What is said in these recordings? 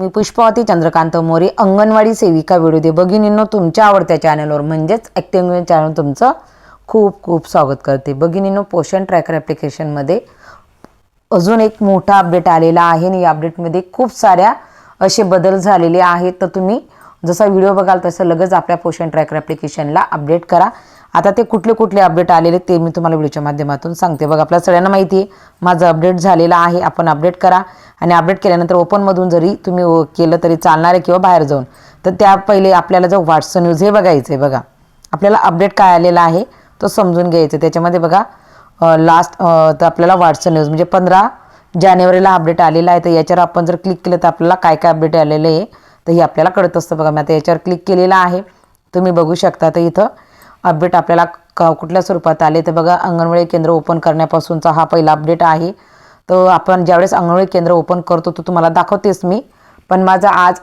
मी पुष्पावती चंद्रकांत मोरे अंगणवाडी सेविका व्हिडिओ दे. भगिनींनो तुमच्या आवडत्या चॅनलवर म्हणजेच ॲक्टिंग चॅनल तुमचं खूप खूप स्वागत करते. भगिनींनो पोषण ट्रॅकर ॲप्लिकेशनमध्ये अजून एक मोठा अपडेट आलेला आहे आणि या अपडेटमध्ये खूप साऱ्या असे बदल झालेले आहेत. तर तुम्ही जसा व्हिडिओ बघाल तसं लगेच आपल्या पोषण ट्रॅकर ॲप्लिकेशनला अपडेट करा. आता ते कुठले कुठले अपडेट आलेले ते मी तुम्हाला व्हिडिओच्या माध्यमातून सांगते. बघा आपल्या सगळ्यांना माहिती आहे माझं अपडेट झालेलं आहे आपण अपडेट करा. आणि अपडेट केल्यानंतर ओपनमधून जरी तुम्ही केलं तरी चालणार आहे किंवा बाहेर जाऊन तर त्या पहिले आपल्याला जो व्हॉट्सअप न्यूज हे बघायचं आहे बघा. आपल्याला अपडेट काय आलेला आहे तो समजून घ्यायचं आहे. त्याच्यामध्ये बघा लास्ट तर आपल्याला व्हॉट्सअप न्यूज म्हणजे पंधरा जानेवारीला अपडेट आलेला आहे तर याच्यावर आपण जर क्लिक केलं तर आपल्याला काय काय अपडेट आलेलं आहे तर हे आपल्याला कळत असतं. बघा मी आता याच्यावर क्लिक केलेलं आहे तुम्ही बघू शकता. तर इथं अपडेट आपल्याला क कुठल्या स्वरूपात आले तर बघा. अंगणवाडी केंद्र ओपन करण्यापासूनचा हा पहिला अपडेट आहे. तर आपण ज्यावेळेस अंगणवाडी केंद्र ओपन करतो तो तुम्हाला दाखवतेच मी. पण माझं आज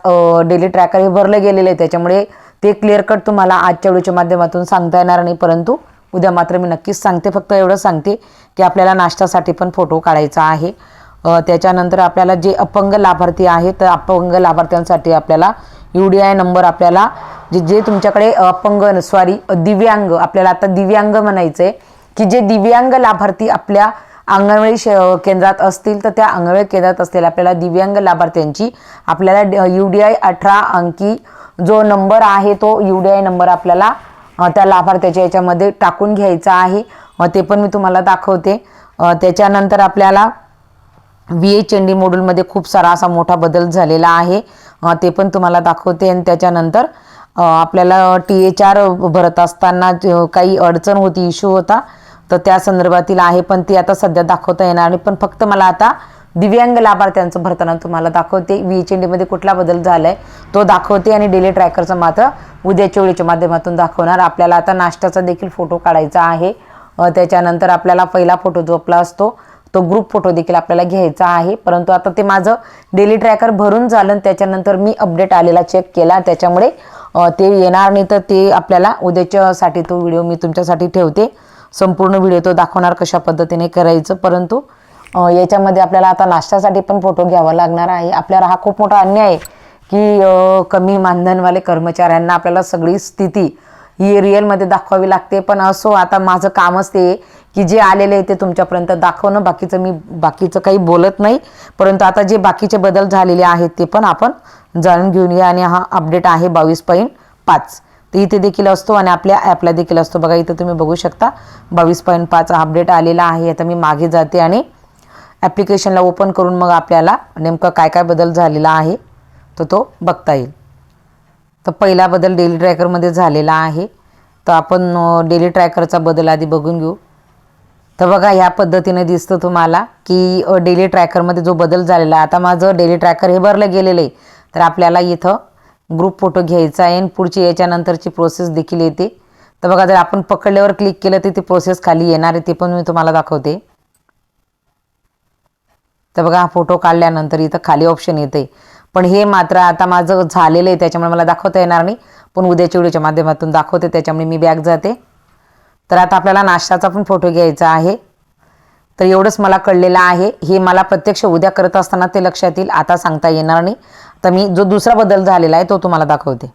डेली ट्रॅकर हे भरलं गेलेलं आहे. त्याच्यामुळे ते क्लिअर कट तुम्हाला आजच्या व्हिडिओच्या माध्यमातून सांगता येणार नाही. परंतु उद्या मात्र मी नक्कीच सांगते. फक्त एवढं सांगते की आपल्याला नाश्त्यासाठी पण फोटो काढायचा आहे. त्याच्यानंतर आपल्याला जे अपंग लाभार्थी आहेत तर अपंग लाभार्थ्यांसाठी आपल्याला यू डी आय नंबर आपल्याला जे जे तुमच्याकडे अपंग सॉरी दिव्यांग आपल्याला आता दिव्यांग म्हणायचं आहे की जे दिव्यांग लाभार्थी आपल्या अंगणवाडी श केंद्रात असतील तर त्या अंगणवाडी केंद्रात असलेल्या आपल्याला दिव्यांग लाभार्थ्यांची आपल्याला यू डी आय अठरा अंकी जो नंबर आहे तो यू डी आय नंबर आपल्याला त्या लाभार्थ्याच्या याच्यामध्ये टाकून घ्यायचा आहे. ते पण मी तुम्हाला दाखवते. त्याच्यानंतर आपल्याला व्ही एच एन डी मॉड्यूलमध्ये खूप सारा असा मोठा बदल झालेला आहे. ते पण तुम्हाला दाखवते. आणि त्याच्यानंतर आपल्याला टी एच आर भरत असताना काही अडचण होती इश्यू होता तर त्या संदर्भातील आहे. पण ती आता सध्या दाखवता येणार नाही. पण फक्त मला आता दिव्यांग लाभार्थ्यांचं भरताना तुम्हाला दाखवते. व्ही एच एन डीमध्ये कुठला बदल झाला आहे तो दाखवते. आणि डेली ट्रॅकरचं मात्र उद्याच्या वेळेच्या माध्यमातून दाखवणार. आपल्याला आता नाश्त्याचा देखील फोटो काढायचा आहे. त्याच्यानंतर आपल्याला पहिला फोटो जो आपला असतो. तो ग्रुप फोटो देखील आपल्याला घ्यायचा आहे. परंतु आता ते माझं डेली ट्रॅकर भरून झालं आणि त्याच्यानंतर मी अपडेट आलेला चेक केला. त्याच्यामुळे ते येणार नाही तर ते आपल्याला उद्याच्यासाठी तो व्हिडिओ मी तुमच्यासाठी ठेवते. संपूर्ण व्हिडिओ तो दाखवणार कशा पद्धतीने करायचं. परंतु याच्यामध्ये आपल्याला आता नाश्त्यासाठी पण फोटो घ्यावा लागणार आहे. आपल्याला हा खूप मोठा अन्याय आहे की कमी मानधनवाले कर्मचाऱ्यांना आपल्याला सगळी स्थिती ही रिअलमध्ये दाखवावी लागते. पण असो आता माझं कामच ते की जे आलेले आहे ते तुमच्यापर्यंत दाखवणं बाकीचं मी बाकीचं काही बोलत नाही. परंतु आता जे बाकीचे बदल झालेले आहेत ते पण आपण जाणून घेऊन या आणि हा अपडेट आहे बावीस पॉईंट पाच. तर इथे देखील असतो आणि आपल्या ॲपला देखील असतो. बघा इथं तुम्ही बघू शकता बावीस पॉईंट पाच अपडेट आलेला आहे. आता मी मागे जाते आणि ॲप्लिकेशनला ओपन करून मग आपल्याला नेमकं काय काय बदल झालेला आहे तर तो बघता येईल. तर पहिला बदल डेली ट्रॅकरमध्ये झालेला आहे. तर आपण डेली ट्रॅकरचा बदल आधी बघून घेऊ. तर बघा ह्या पद्धतीने दिसतं तुम्हाला की डेली ट्रॅकरमध्ये जो बदल झालेला आता माझं डेली ट्रॅकर हे भरलं गेलेलं आहे. तर आपल्याला इथं ग्रुप फोटो घ्यायचा आहे आणि पुढची याच्यानंतरची प्रोसेस देखील येते. तर बघा जर आपण पकडल्यावर क्लिक केलं तर ती प्रोसेस खाली येणार आहे ते पण मी तुम्हाला दाखवते. तर बघा हा फोटो काढल्यानंतर इथं खाली ऑप्शन येते पण हे मात्र आता माझं झालेलं आहे त्याच्यामुळे मला दाखवता येणार नाही. पण उद्याच्या व्हिडिओच्या माध्यमातून दाखवते त्याच्यामुळे मी बॅग जाते. तर आता आपल्याला नाश्त्याचा पण फोटो घ्यायचा आहे. तर एवढंच मला कळलेलं आहे. हे मला प्रत्यक्ष उद्या करत असताना ते लक्षात येईल. आता सांगता येणार नाही. तर मी जो दुसरा बदल झालेला आहे तो तुम्हाला दाखवते.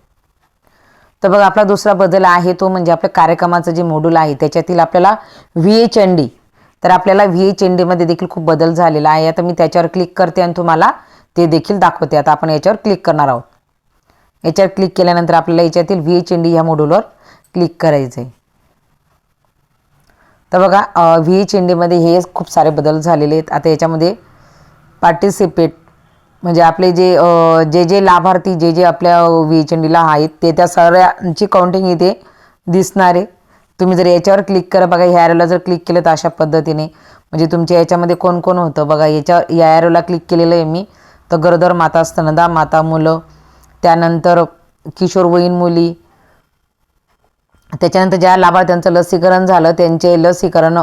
तर बघा आपला दुसरा बदल आहे तो म्हणजे आपल्या कार्यक्रमाचं जे मॉड्यूल आहे त्याच्यातील आपल्याला व्ही एच एन डी तर आपल्याला व्ही एच एन डीमध्ये देखील खूप बदल झालेला आहे. आता मी त्याच्यावर क्लिक करते आणि तुम्हाला ते देखील दाखवते. आता आपण याच्यावर क्लिक करणार आहोत. याच्यावर क्लिक केल्यानंतर आपल्याला याच्यातील व्ही एच एन डी ह्या मॉड्यूलवर क्लिक करायचं आहे तर बघा व्ही एच एन हे खूप सारे बदल झालेले आहेत. आता याच्यामध्ये पार्टिसिपेट म्हणजे आपले जे जे जे लाभार्थी जे जे आपल्या व्ही एच एन डीला आहेत ते त्या सगळ्यांची काउंटिंग इथे दिसणार आहे. तुम्ही जर याच्यावर क्लिक करा बघा ह्या ॲरोला जर क्लिक केलं तर अशा पद्धतीने. म्हणजे तुमच्या याच्यामध्ये कोण कोण होतं? बघा याच्या या ॲरोला क्लिक केलेलं आहे मी. तर गरोदर माता स्तनदा माता मुलं त्यानंतर किशोरवयीन मुली त्याच्यानंतर ज्या लाभार्थ्यांचं लसीकरण झालं त्यांचे लसीकरण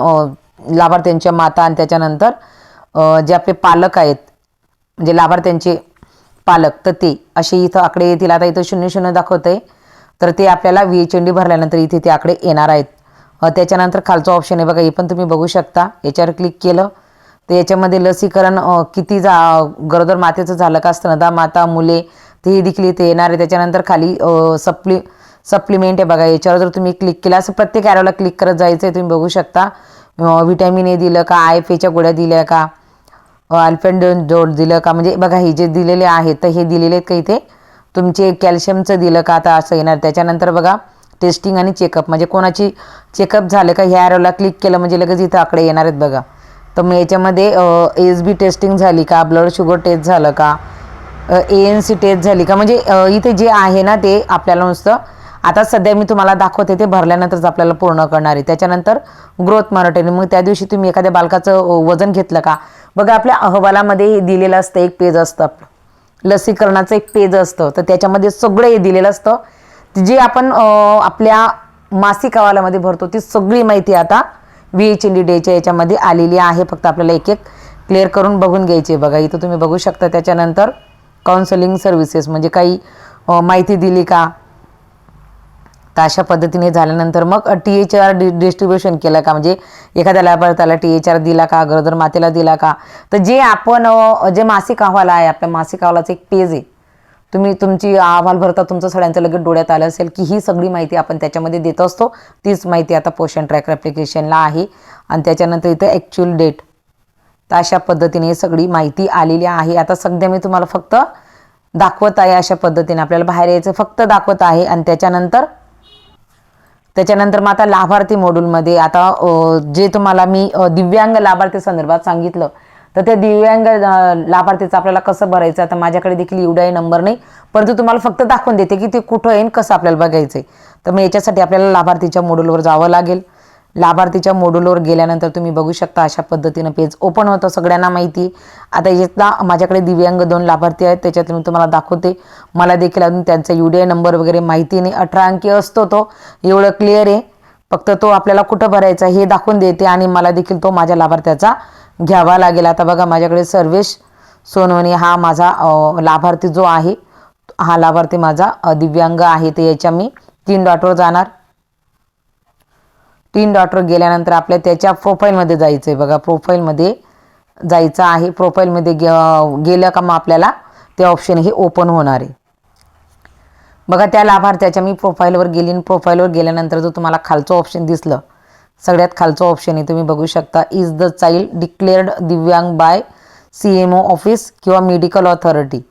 लाभार्थ्यांच्या माता आणि त्याच्यानंतर जे आपले पालक आहेत म्हणजे लाभार्थ्यांचे पालक तर ते असे इथं आकडे येतील. आता इथं शून्य शून्य दाखवते आहे तर ते आपल्याला व्ही एच एन डी भरल्यानंतर इथे ते आकडे येणार आहेत. त्याच्यानंतर खालचं ऑप्शन आहे बघा हे पण तुम्ही बघू शकता. याच्यावर क्लिक केलं तर याच्यामध्ये लसीकरण किती जा गरोदर मातेचं झालं का स्तनदा माता मुले तेही देखील इथे येणार आहे. त्याच्यानंतर खाली सप्ली सप्लिमेंट आहे बघा याच्यावर जर तुम्ही क्लिक केला असं प्रत्येक ॲरोला क्लिक करत जायचं आहे तुम्ही बघू शकता. व्हिटॅमिन ए दिलं का आय एफ एच्या गोळ्या दिल्या का अल्फेंड जोड दिलं का म्हणजे बघा हे जे दिलेले आहेत तर हे दिलेले आहेत का इथे? तुमचे कॅल्शियमचं दिलं का आता असं येणार. त्याच्यानंतर बघा टेस्टिंग आणि चेकअप म्हणजे कोणाची चेकअप झालं का ह्या ॲरोला क्लिक केलं म्हणजे लगेच इथं आकडे येणार आहेत बघा. तर मग याच्यामध्ये एस बी टेस्टिंग झाली का ब्लड शुगर टेस्ट झालं का ए एन सी टेस्ट झाली का म्हणजे इथे जे आहे ना ते आपल्याला नुसतं आता सध्या मी तुम्हाला दाखवते ते भरल्यानंतरच आपल्याला पूर्ण करणार आहे. त्याच्यानंतर ग्रोथ मॉनिटरिंग मग त्या दिवशी तुम्ही एखाद्या बालकाचं वजन घेतलं का? बघा आपल्या अहवालामध्ये दिलेलं असतं एक पेज असतं आपलं. लसीकरणाचं एक पेज असतं. तर त्याच्यामध्ये सगळं हे दिलेलं असतं. जे आपण आपल्या मासिक अहवालामध्ये भरतो ती सगळी माहिती आता व्ही एच एन डी डेच्या याच्यामध्ये आलेली आहे. फक्त आपल्याला एक एक क्लिअर करून बघून घ्यायची बघा इथं तुम्ही बघू शकता त्याच्यानंतर काउन्सिलिंग सर्व्हिसेस म्हणजे काही माहिती दिली का? तर अशा पद्धतीने झाल्यानंतर मग T H R D distribution केलं का? म्हणजे एखाद्या लाभार्थ्याला टी एच आर दिला का? गरोदर मातेला दिला का? तर जे आपण जे मासिक अहवाल आहे आपल्या मासिक अहवालाचं एक पेज आहे. तुम्ही तुमची अहवाल भरता तुमचं सगळ्यांचं लगेच डोळ्यात आलं असेल की ही सगळी माहिती आपण त्याच्यामध्ये देत असतो. तीच माहिती आता पोषण ट्रॅकर ॲप्लिकेशनला आहे. आणि त्याच्यानंतर इथं ॲक्च्युअल डेट तर अशा पद्धतीने सगळी माहिती आलेली आहे. आता सध्या मी तुम्हाला फक्त दाखवत आहे अशा पद्धतीने. आपल्याला बाहेर यायचं फक्त दाखवत आहे. आणि त्याच्यानंतर त्याच्यानंतर मग आता लाभार्थी मॉड्यूलमध्ये आता जे तुम्हाला मी दिव्यांग लाभार्थी संदर्भात सांगितलं तर त्या दिव्यांग लाभार्थीचं आपल्याला कसं भरायचं? आता माझ्याकडे देखील एवढाही नंबर नाही परंतु तुम्हाला फक्त दाखवून देते की ते कुठं आहे कसं आपल्याला बघायचं आहे तर मग याच्यासाठी आपल्याला लाभार्थीच्या मॉड्यूलवर जावं लागेल. लाभार्थीच्या मोडूलवर गेल्यानंतर तुम्ही बघू शकता अशा पद्धतीनं पेज ओपन होतं सगळ्यांना माहिती. आता याच्यातला माझ्याकडे दिव्यांग दोन लाभार्थी आहेत त्याच्यात मी तुम्हाला दाखवते. मला देखील अजून त्यांचा यू डी आय नंबर वगैरे माहिती नाही. अठरा अंकी असतो तो. एवढं क्लिअर आहे. फक्त तो आपल्याला कुठं भरायचा हे दाखवून देते आणि मला देखील तो माझ्या लाभार्थ्याचा घ्यावा लागेल. आता बघा माझ्याकडे सर्वेश सोनवणे हा माझा लाभार्थी जो आहे हा लाभार्थी माझा दिव्यांग आहे. तर याच्या मी तीन डॉटवर जाणार. तीन डॉटवर गेल्यानंतर आपल्या त्याच्या प्रोफाईलमध्ये जायचं आहे बघा प्रोफाईलमध्ये जायचं आहे. प्रोफाईलमध्ये गे गेलं का मग आपल्याला ते ऑप्शन हे ओपन होणार आहे. बघा त्या लाभार्थ्याच्या मी प्रोफाईलवर गेली आणि प्रोफाईलवर गेल्यानंतर जो तुम्हाला खालचं ऑप्शन दिसलं सगळ्यात खालचं ऑप्शन आहे तुम्ही बघू शकता इज द चाइल्ड डिक्लेअर्ड दिव्यांग by C M O office किंवा मेडिकल ऑथॉरिटी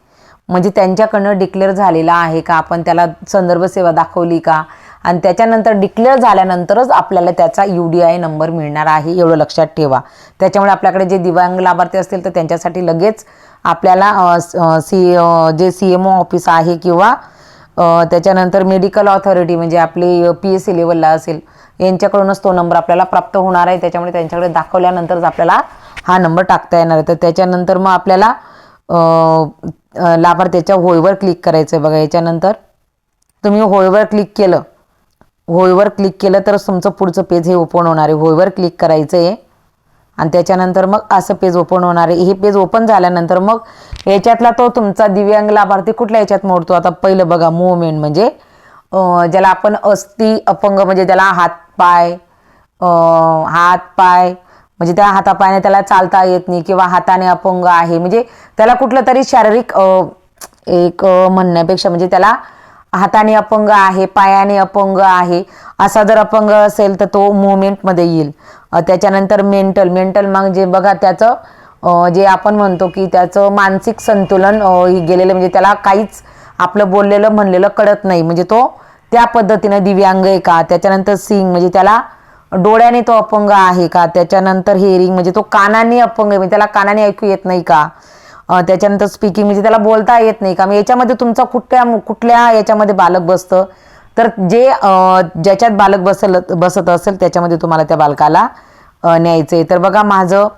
म्हणजे त्यांच्याकडनं डिक्लेअर झालेला आहे का? आपण त्याला संदर्भ सेवा दाखवली का? आणि त्याच्यानंतर डिक्लेअर झाल्यानंतरच आपल्याला त्याचा यू डी आय नंबर मिळणार आहे एवढं लक्षात ठेवा. त्याच्यामुळे आपल्याकडे जे दिव्यांग लाभार्थी असतील तर त्यांच्यासाठी लगेच आपल्याला सी जे सी एम ओ ऑफिस आहे किंवा त्याच्यानंतर मेडिकल ऑथॉरिटी म्हणजे आपली पी एस सी लेवलला असेल यांच्याकडूनच तो नंबर आपल्याला प्राप्त होणार आहे. त्याच्यामुळे त्यांच्याकडे दाखवल्यानंतरच आपल्याला हा नंबर टाकता येणार आहे. तर त्याच्यानंतर मग आपल्याला लाभार्थ्याच्या होयवर क्लिक करायचं आहे बघा. याच्यानंतर तुम्ही होयवर क्लिक केलं होयवर क्लिक केलं तरच तुमचं पुढचं पेज हे ओपन होणार आहे. होयवर क्लिक करायचं आहे आणि त्याच्यानंतर मग असं पेज ओपन होणार आहे. हे पेज ओपन झाल्यानंतर मग याच्यातला तो तुमचा दिव्यांग लाभार्थी कुठल्या याच्यात मोडतो? आता पहिलं बघा मुवमेंट म्हणजे ज्याला आपण अस्थि अपंग म्हणजे ज्याला हात पाय हात पाय म्हणजे त्या हातापायाने त्याला चालता येत नाही किंवा हाताने अपंग आहे. म्हणजे त्याला कुठलं तरी शारीरिक एक म्हणण्यापेक्षा म्हणजे त्याला हाताने अपंग आहे पायाने अपंग आहे असा जर अपंग असेल तर तो मुवमेंटमध्ये येईल. त्याच्यानंतर मेंटल मेंटल म्हणजे बघा त्याचं जे आपण म्हणतो की त्याचं मानसिक संतुलन हे गेलेलं म्हणजे त्याला काहीच आपलं बोललेलं म्हणलेलं कळत नाही. म्हणजे तो त्या पद्धतीनं दिव्यांग आहे का? त्याच्यानंतर सिंग म्हणजे त्याला डोळ्याने तो अपंग आहे का? त्याच्यानंतर हेअरिंग म्हणजे तो कानाने अपंग आहे. म्हणजे त्याला कानाने ऐकू येत नाही का? त्याच्यानंतर स्पीकिंग म्हणजे त्याला बोलता येत नाही. का मग याच्यामध्ये तुमचा कुठल्या कुठल्या याच्यामध्ये बालक बसतं? तर जे ज्याच्यात बालक बसल बसत असेल त्याच्यामध्ये तुम्हाला त्या बालकाला न्यायचं आहे तर बघा माझं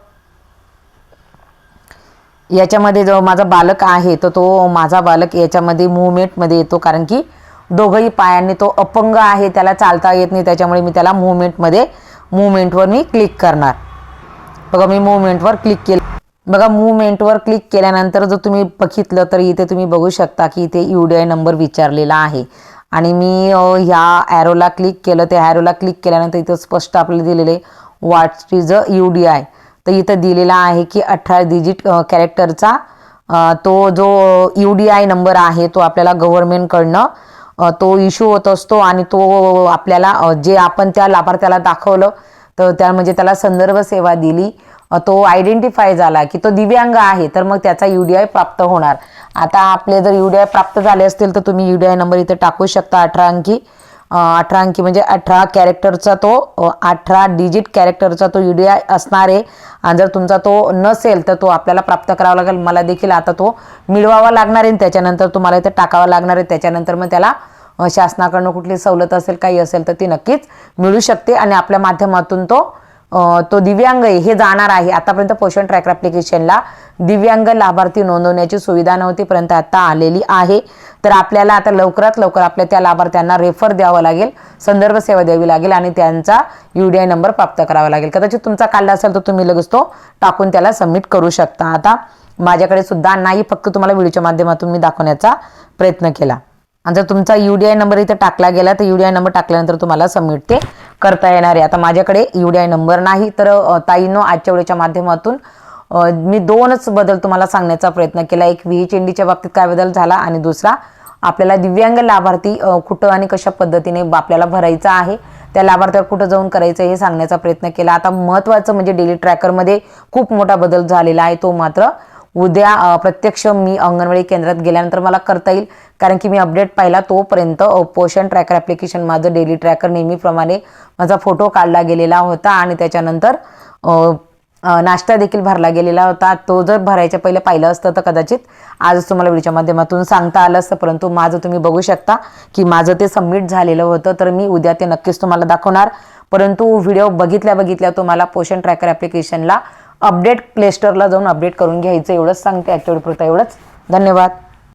याच्यामध्ये जो माझा बालक आहे तर तो माझा बालक याच्यामध्ये मुवमेंटमध्ये येतो. कारण की दोघंही पायांनी तो अपंग आहे त्याला चालता येत नाही. त्याच्यामुळे मी त्याला मुवमेंटमध्ये मुवमेंटवर मी क्लिक करणार. बघा मी मुवमेंटवर क्लिक केलं. बघा मुवमेंटवर क्लिक केल्यानंतर जर तुम्ही बघितलं तर इथे तुम्ही बघू शकता की इथे यू डी आय नंबर विचारलेला आहे. आणि मी ह्या ॲरोला क्लिक केलं. त्या ॲरोला क्लिक केल्यानंतर इथं स्पष्ट आपल्याला दिलेले what's is a U D I तर इथं दिलेला आहे की अठरा डिजिट कॅरेक्टरचा तो जो यू डी आय नंबर आहे तो आपल्याला गव्हर्नमेंटकडनं तो इश्यू होत असतो आणि तो आपल्याला जे आपण त्या लाभार्थ्याला दाखवलं तर त्या म्हणजे त्याला संदर्भ सेवा दिली. तो आयडेंटिफाय झाला की तो दिव्यांग आहे तर मग त्याचा यू डी आय प्राप्त होणार. आता आपले जर यू डी आय प्राप्त झाले असतील तर तुम्ही यू डी आय नंबर इथे टाकू शकता अठरा अंकी. अठरा अंकी म्हणजे अठरा कॅरेक्टरचा तो अठरा डिजिट कॅरेक्टरचा तो यू डी आय असणार आहे. आणि जर तुमचा तो नसेल तर तो आपल्याला प्राप्त करावा लागेल. मला देखील आता तो मिळवावा लागणार आहे. आणि त्याच्यानंतर तुम्हाला इथे टाकावा लागणार आहे. त्याच्यानंतर मग त्याला शासनाकडनं कुठली सवलत असेल काही असेल तर ती नक्कीच मिळू शकते. आणि आपल्या माध्यमातून तो तो दिव्यांग आहे हे जाणार आहे. आतापर्यंत पोषण ट्रॅकर ॲप्लिकेशनला दिव्यांग लाभार्थी नोंदवण्याची सुविधा नव्हती परंतु आता आलेली आहे. तर आपल्याला आता लवकरात लवकर आपल्या त्या लाभार्थ्यांना रेफर द्यावं लागेल संदर्भ सेवा द्यावी लागेल आणि त्यांचा यू डी आय नंबर प्राप्त करावा लागेल. कदाचित तुमचा काढला असेल तर तुम्ही लगेच तो टाकून त्याला सबमिट करू शकता. आता माझ्याकडे सुद्धा नाही फक्त तुम्हाला व्हिडिओच्या माध्यमातून मी दाखवण्याचा प्रयत्न केला. आणि जर तुमचा यू डी आय नंबर इथे टाकला गेला तर यू डी आय नंबर टाकल्यानंतर तुम्हाला सबमिट ते करता येणार आहे. आता माझ्याकडे यू डी आय नंबर नाही तर ताईनो आजच्या वेळेच्या माध्यमातून मी दोनच बदल तुम्हाला सांगण्याचा प्रयत्न केला. एक व्ही एच बाबतीत काय बदल झाला आणि दुसरा आपल्याला दिव्यांग लाभार्थी कुठं आणि कशा पद्धतीने आपल्याला भरायचा आहे त्या लाभार्थ्यावर कुठं जाऊन करायचं हे सांगण्याचा प्रयत्न केला. आता महत्त्वाचं म्हणजे डेली ट्रॅकरमध्ये खूप मोठा बदल झालेला आहे तो मात्र उद्या प्रत्यक्ष मी अंगणवाडी केंद्रात गेल्यानंतर मला करता येईल. कारण की मी अपडेट पाहिला तोपर्यंत पोषण ट्रॅकर ॲप्लिकेशन माझं डेली ट्रॅकर नेहमीप्रमाणे माझा फोटो काढला गेलेला होता आणि त्याच्यानंतर नाश्ता देखील भरला गेलेला होता. तो जर भरायच्या पहिले पाहिलं असतं तर कदाचित आजच तुम्हाला व्हिडिओच्या माध्यमातून सांगता आलं असतं. परंतु माझं तुम्ही बघू शकता की माझं ते सबमिट झालेलं होतं. तर मी उद्या ते नक्कीच तुम्हाला दाखवणार. परंतु व्हिडिओ बघितल्या बघितल्या तुम्हाला पोषण ट्रॅकर ॲप्लिकेशनला अपडेट प्लेस्टोरला जाऊन अपडेट करून घ्यायचं एवढंच सांगते ॲक्टिव्हिटी पुरता एवढंच. धन्यवाद.